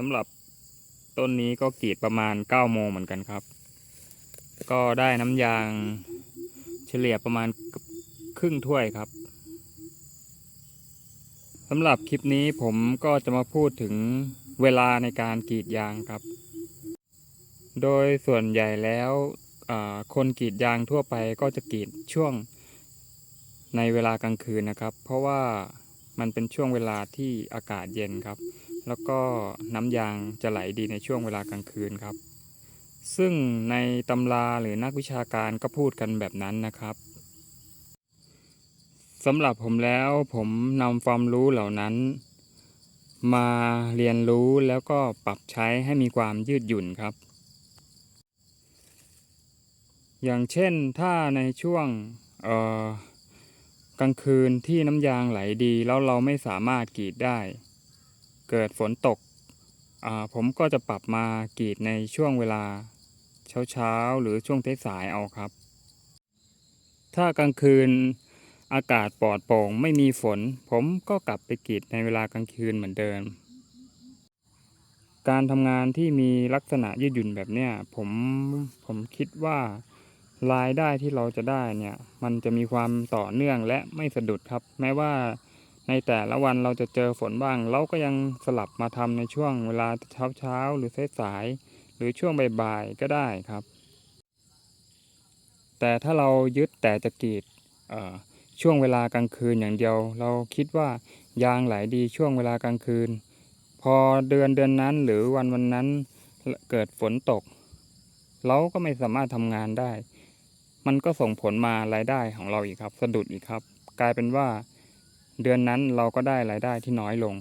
สำหรับต้นนี้ก็กรีดประมาณ9โมงเหมือนกันครับ ก็ได้น้ำยางเฉลี่ยประมาณครึ่งถ้วยครับสำหรับคลิปนี้ผมก็จะมาพูดถึงเวลาในการกรีดยางครับ โดยส่วนใหญ่แล้วคนกรีดยางทั่วไปก็จะกรีดช่วงในเวลากลางคืนนะครับ เพราะว่ามันเป็นช่วงเวลาที่อากาศเย็นครับ แล้วก็น้ำยางจะไหลดีในช่วงเวลากลางคืนครับ ซึ่งในตำราหรือนักวิชาการก็พูดกันแบบนั้นนะครับสำหรับผมแล้วผมนำความรู้เหล่านั้น มาเรียนรู้แล้วก็ปรับใช้ให้มีความยืดหยุ่นครับ อย่างเช่นถ้าในช่วงกลางคืนที่น้ำยางไหลดีแล้วเราไม่สามารถกรีดได้ เกิดฝนตก ผมก็จะปรับมากรีดในช่วงเวลาเช้าๆ หรือช่วงสายเอาครับ ถ้ากลางคืนอากาศปลอดโปร่งไม่มีฝน ผมก็กลับไปกรีดในเวลากลางคืนเหมือนเดิม การทำงานที่มีลักษณะยืดหยุ่นแบบเนี้ยผมผมคิดว่ารายได้ที่เราจะได้เนี่ย มันจะมีความต่อเนื่องและไม่สะดุดครับ แม้ว่า ในแต่ละวันเราจะเจอฝนบ้าง เราก็ยังสลับมาทำในช่วงเวลาเช้าเช้าหรือสายหรือช่วงบ่ายๆก็ได้ครับ แต่ถ้าเรายึดแต่จะกรีดช่วงเวลากลางคืนอย่างเดียว เราคิดว่ายางไหลดีช่วงเวลากลางคืน พอเดือนเดือนนั้นหรือวันวันนั้นเกิดฝนตก เราก็ไม่สามารถทำงานได้ มันก็ส่งผลมารายได้ของเราอีกครับ สะดุดอีกครับ กลายเป็นว่า เดือนนั้นเราก็ได้รายได้ที่น้อยลง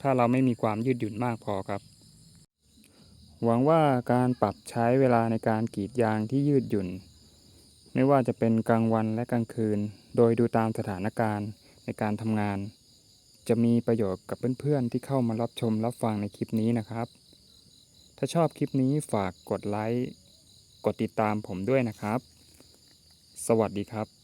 ถ้าเราไม่มีความยืดหยุ่นมากพอครับ หวังว่าการปรับใช้เวลาในการกรีดยางที่ยืดหยุ่น ไม่ว่าจะเป็นกลางวันและกลางคืน โดยดูตามสถานการณ์ในการทำงาน จะมีประโยชน์กับเพื่อนๆที่เข้ามารับชมรับฟังในคลิปนี้นะครับ ถ้าชอบคลิปนี้ฝากกดไลค์กดติดตามผมด้วยนะครับ สวัสดีครับ